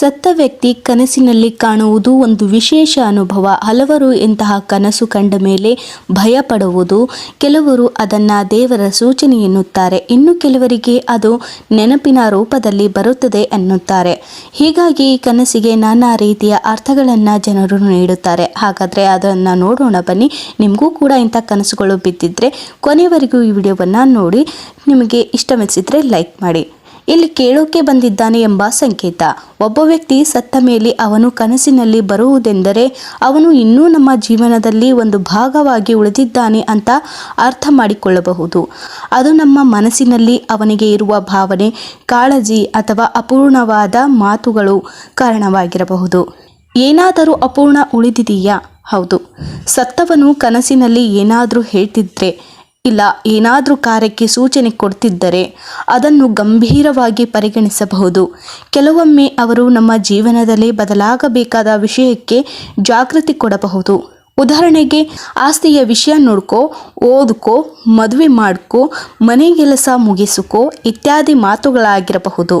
ಸತ್ತ ವ್ಯಕ್ತಿ ಕನಸಿನಲ್ಲಿ ಕಾಣುವುದು ಒಂದು ವಿಶೇಷ ಅನುಭವ. ಹಲವರು ಇಂತಹ ಕನಸು ಕಂಡ ಮೇಲೆ ಭಯ ಪಡುವುದು ಕೆಲವರು ಅದನ್ನು ದೇವರ ಸೂಚನೆ ಎನ್ನುತ್ತಾರೆ. ಇನ್ನು ಕೆಲವರಿಗೆ ಅದು ನೆನಪಿನ ರೂಪದಲ್ಲಿ ಬರುತ್ತದೆ ಎನ್ನುತ್ತಾರೆ ಹೀಗಾಗಿ ಕನಸಿಗೆ ನಾನಾ ರೀತಿಯ ಅರ್ಥಗಳನ್ನು ಜನರು ನೀಡುತ್ತಾರೆ. ಹಾಗಾದರೆ ಅದನ್ನು ನೋಡೋಣ ಬನ್ನಿ. ನಿಮಗೂ ಕೂಡ ಇಂಥ ಕನಸುಗಳು ಬಿದ್ದಿದ್ರೆ ಕೊನೆಯವರೆಗೂ ಈ ವಿಡಿಯೋವನ್ನು ನೋಡಿ. ನಿಮಗೆ ಇಷ್ಟವೆನಿಸಿದರೆ ಲೈಕ್ ಮಾಡಿ. ಇಲ್ಲಿ ಕೇಳೋಕೆ ಬಂದಿದ್ದಾನೆ ಎಂಬ ಸಂಕೇತ. ಒಬ್ಬ ವ್ಯಕ್ತಿ ಸತ್ತ ಮೇಲೆ ಅವನು ಕನಸಿನಲ್ಲಿ ಬರುವುದೆಂದರೆ ಅವನು ಇನ್ನೂ ನಮ್ಮ ಜೀವನದಲ್ಲಿ ಒಂದು ಭಾಗವಾಗಿ ಉಳಿದಿದ್ದಾನೆ ಅಂತ ಅರ್ಥ ಮಾಡಿಕೊಳ್ಳಬಹುದು. ಅದು ನಮ್ಮ ಮನಸ್ಸಿನಲ್ಲಿ ಅವನಿಗೆ ಇರುವ ಭಾವನೆ, ಕಾಳಜಿ ಅಥವಾ ಅಪೂರ್ಣವಾದ ಮಾತುಗಳು ಕಾರಣವಾಗಿರಬಹುದು. ಏನಾದರೂ ಅಪೂರ್ಣ ಉಳಿದಿದೆಯಾ? ಹೌದು. ಸತ್ತವನು ಕನಸಿನಲ್ಲಿ ಏನಾದರೂ ಹೇಳ್ತಿದ್ರೆ ಇಲ್ಲ, ಏನಾದರೂ ಕಾರ್ಯಕ್ಕೆ ಸೂಚನೆ ಕೊಡ್ತಿದ್ದರೆ ಅದನ್ನು ಗಂಭೀರವಾಗಿ ಪರಿಗಣಿಸಬಹುದು. ಕೆಲವೊಮ್ಮೆ ಅವರು ನಮ್ಮ ಜೀವನದಲ್ಲಿ ಬದಲಾಗಬೇಕಾದ ವಿಷಯಕ್ಕೆ ಜಾಗೃತಿ ಕೊಡಬಹುದು. ಉದಾಹರಣೆಗೆ, ಆಸ್ತಿಯ ವಿಷಯ ನೋಡ್ಕೋ, ಓದ್ಕೋ, ಮದುವೆ ಮಾಡ್ಕೋ, ಮನೆ ಕೆಲಸ ಮುಗಿಸುಕೋ ಇತ್ಯಾದಿ ಮಾತುಗಳಾಗಿರಬಹುದು.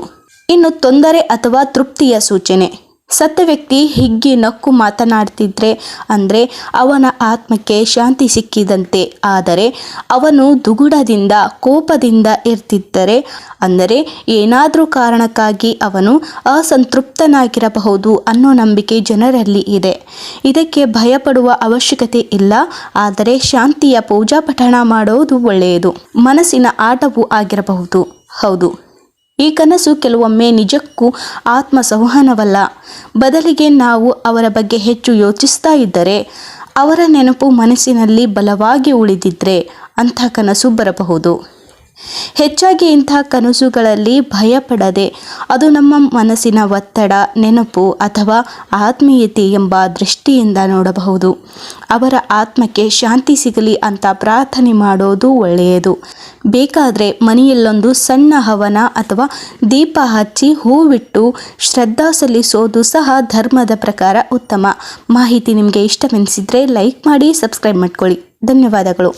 ಇನ್ನು ತೊಂದರೆ ಅಥವಾ ತೃಪ್ತಿಯ ಸೂಚನೆ. ಸತ್ತ ವ್ಯಕ್ತಿ ಹಿಗ್ಗಿ ನಕ್ಕು ಮಾತನಾಡ್ತಿದ್ರೆ ಅಂದರೆ ಅವನ ಆತ್ಮಕ್ಕೆ ಶಾಂತಿ ಸಿಕ್ಕಿದಂತೆ. ಆದರೆ ಅವನು ದುಗುಡದಿಂದ, ಕೋಪದಿಂದ ಇರ್ತಿದ್ದರೆ ಅಂದರೆ ಏನಾದರೂ ಕಾರಣಕ್ಕಾಗಿ ಅವನು ಅಸಂತೃಪ್ತನಾಗಿರಬಹುದು ಅನ್ನೋ ನಂಬಿಕೆ ಜನರಲ್ಲಿ ಇದೆ. ಇದಕ್ಕೆ ಭಯಪಡುವ ಅವಶ್ಯಕತೆ ಇಲ್ಲ, ಆದರೆ ಶಾಂತಿಯ ಪೂಜಾ ಪಠಣ ಮಾಡೋದು ಒಳ್ಳೆಯದು. ಮನಸ್ಸಿನ ಆಟವೂ ಆಗಿರಬಹುದು. ಹೌದು. ಈ ಕನಸು ಕೆಲವೊಮ್ಮೆ ನಿಜಕ್ಕೂ ಆತ್ಮ ಸಂವಹನವಲ್ಲ ಬದಲಿಗೆ ನಾವು ಅವರ ಬಗ್ಗೆ ಹೆಚ್ಚು ಯೋಚಿಸ್ತಾ ಇದ್ದರೆ, ಅವರ ನೆನಪು ಮನಸ್ಸಿನಲ್ಲಿ ಬಲವಾಗಿ ಉಳಿದಿದ್ದರೆ ಅಂಥ ಕನಸು ಬರಬಹುದು. ಹೆಚ್ಚಾಗಿ ಇಂಥ ಕನಸುಗಳಲ್ಲಿ ಭಯಪಡದೆ, ಅದು ನಮ್ಮ ಮನಸ್ಸಿನ ಒತ್ತಡ, ನೆನಪು ಅಥವಾ ಆತ್ಮೀಯತೆ ಎಂಬ ದೃಷ್ಟಿಯಿಂದ ನೋಡಬಹುದು. ಅವರ ಆತ್ಮಕ್ಕೆ ಶಾಂತಿ ಸಿಗಲಿ ಅಂತ ಪ್ರಾರ್ಥನೆ ಮಾಡೋದು ಒಳ್ಳೆಯದು. ಬೇಕಾದರೆ ಮನೆಯಲ್ಲೊಂದು ಸಣ್ಣ ಹವನ ಅಥವಾ ದೀಪ ಹಚ್ಚಿ ಹೂವಿಟ್ಟು ಶ್ರದ್ಧಾ ಸಲ್ಲಿಸೋದು ಸಹ ಧರ್ಮದ ಪ್ರಕಾರ ಉತ್ತಮ. ಮಾಹಿತಿ ನಿಮಗೆ ಇಷ್ಟವೆನಿಸಿದರೆ ಲೈಕ್ ಮಾಡಿ, ಸಬ್ಸ್ಕ್ರೈಬ್ ಮಾಡ್ಕೊಳ್ಳಿ. ಧನ್ಯವಾದಗಳು.